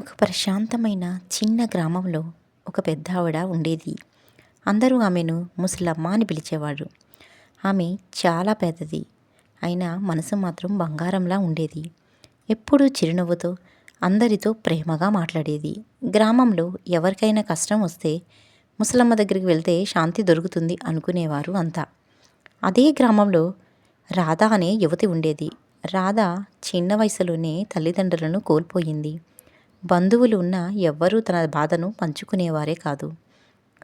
ఒక ప్రశాంతమైన చిన్న గ్రామంలో ఒక పెద్ద ఆవిడ ఉండేది. అందరూ ఆమెను ముసలమ్మ అని పిలిచేవారు. ఆమె చాలా పెద్దది అయినా మనసు మాత్రం బంగారంలా ఉండేది. ఎప్పుడూ చిరునవ్వుతో అందరితో ప్రేమగా మాట్లాడేది. గ్రామంలో ఎవరికైనా కష్టం వస్తే ముసలమ్మ దగ్గరికి వెళ్తే శాంతి దొరుకుతుంది అనుకునేవారు అంతా. అదే గ్రామంలో రాధ అనే యువతి ఉండేది. రాధ చిన్న వయసులోనే తల్లిదండ్రులను కోల్పోయింది. బంధువులు ఉన్నా ఎవ్వరూ తన బాధను పంచుకునేవారే కాదు.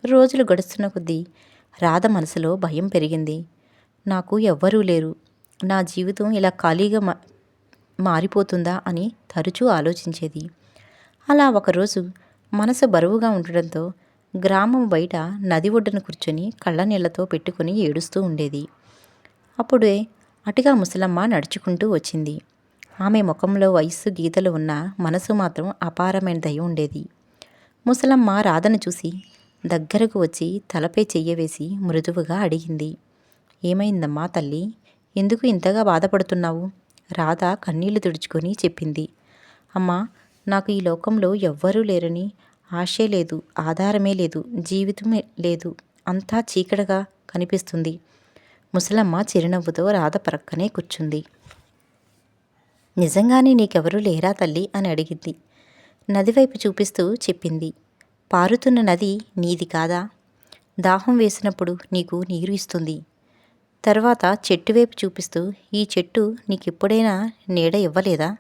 రోజులు గడుస్తున్న కొద్దీ రాధ మనసులో భయం పెరిగింది. నాకు ఎవ్వరూ లేరు. నా జీవితం ఇలా ఖాళీగా మా మారిపోతుందా అని తరచూ ఆలోచించేది. అలా ఒకరోజు మనసు బరువుగా ఉండడంతో గ్రామం బయట నది ఒడ్డున కూర్చొని కళ్ళ నీళ్ళతో పెట్టుకుని ఏడుస్తూ ఉండేది. అప్పుడే అటుగా ముసలమ్మ నడుచుకుంటూ వచ్చింది. ఆమె ముఖంలో వయస్సు గీతలు ఉన్న మనసు మాత్రం అపారమైన దయ ఉండేది. ముసలమ్మ రాధను చూసి దగ్గరకు వచ్చి తలపై చెయ్యవేసి మృదువుగా అడిగింది. ఏమైందమ్మా తల్లి? ఎందుకు ఇంతగా బాధపడుతున్నావు? రాధ కన్నీళ్ళు తుడుచుకొని చెప్పింది. అమ్మా నాకు ఈ లోకంలో ఎవ్వరూ లేరని ఆశే లేదు ఆధారమే లేదు జీవితమే లేదు. అంతా చీకటిగా కనిపిస్తుంది. ముసలమ్మ చిరునవ్వుతో రాధ ప్రక్కనే కూర్చుంది. నిజంగానే నీకెవరూ లేరా తల్లి? అని అడిగింది. నదివైపు చూపిస్తూ చెప్పింది. పారుతున్న నది నీది కాదా? దాహం వేసినప్పుడు నీకు నీరు ఇస్తుంది. తర్వాత చెట్టు వైపు చూపిస్తూ ఈ చెట్టు నీకెప్పుడైనా నీడ ఇవ్వలేదా?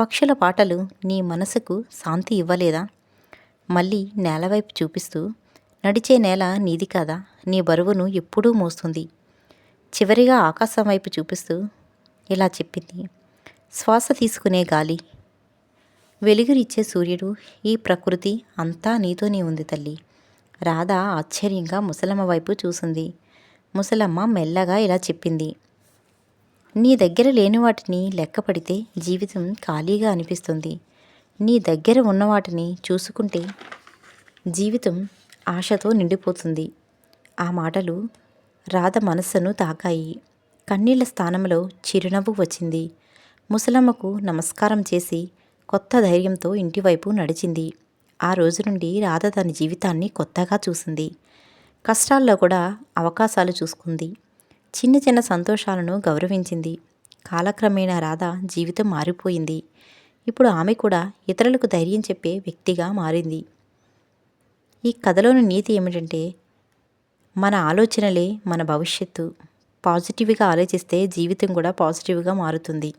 పక్షుల పాటలు నీ మనసుకు శాంతి ఇవ్వలేదా? మళ్ళీ నేలవైపు చూపిస్తూ నడిచే నేల నీది కాదా? నీ బరువును ఎప్పుడూ మోస్తుంది. చివరిగా ఆకాశం వైపు చూపిస్తూ ఇలా చెప్పింది. శ్వాస తీసుకునే గాలి. వెలుగురిచ్చే సూర్యుడు ఈ ప్రకృతి అంతా నీతోనే ఉంది తల్లి. రాధ ఆశ్చర్యంగా ముసలమ్మ వైపు చూసింది. ముసలమ్మ మెల్లగా ఇలా చెప్పింది. నీ దగ్గర లేని వాటిని లెక్కపడితే జీవితం ఖాళీగా అనిపిస్తుంది. నీ దగ్గర ఉన్న వాటిని చూసుకుంటే జీవితం ఆశతో నిండిపోతుంది. ఆ మాటలు రాధ మనస్సును తాకాయి. కన్నీళ్ళ స్థానంలో చిరునవ్వు వచ్చింది. ముసలమ్మకు నమస్కారం చేసి కొత్త ధైర్యంతో ఇంటివైపు నడిచింది. ఆ రోజు నుండి రాధ తన జీవితాన్ని కొత్తగా చూసింది. కష్టాల్లో కూడా అవకాశాలు చూసుకుంది. చిన్న చిన్న సంతోషాలను గౌరవించింది. కాలక్రమేణా రాధ జీవితం మారిపోయింది. ఇప్పుడు ఆమె కూడా ఇతరులకు ధైర్యం చెప్పే వ్యక్తిగా మారింది. ఈ కథలోని నీతి ఏమిటంటే మన ఆలోచనలే మన భవిష్యత్తు. పాజిటివ్గా ఆలోచిస్తే జీవితం కూడా పాజిటివ్గా మారుతుంది.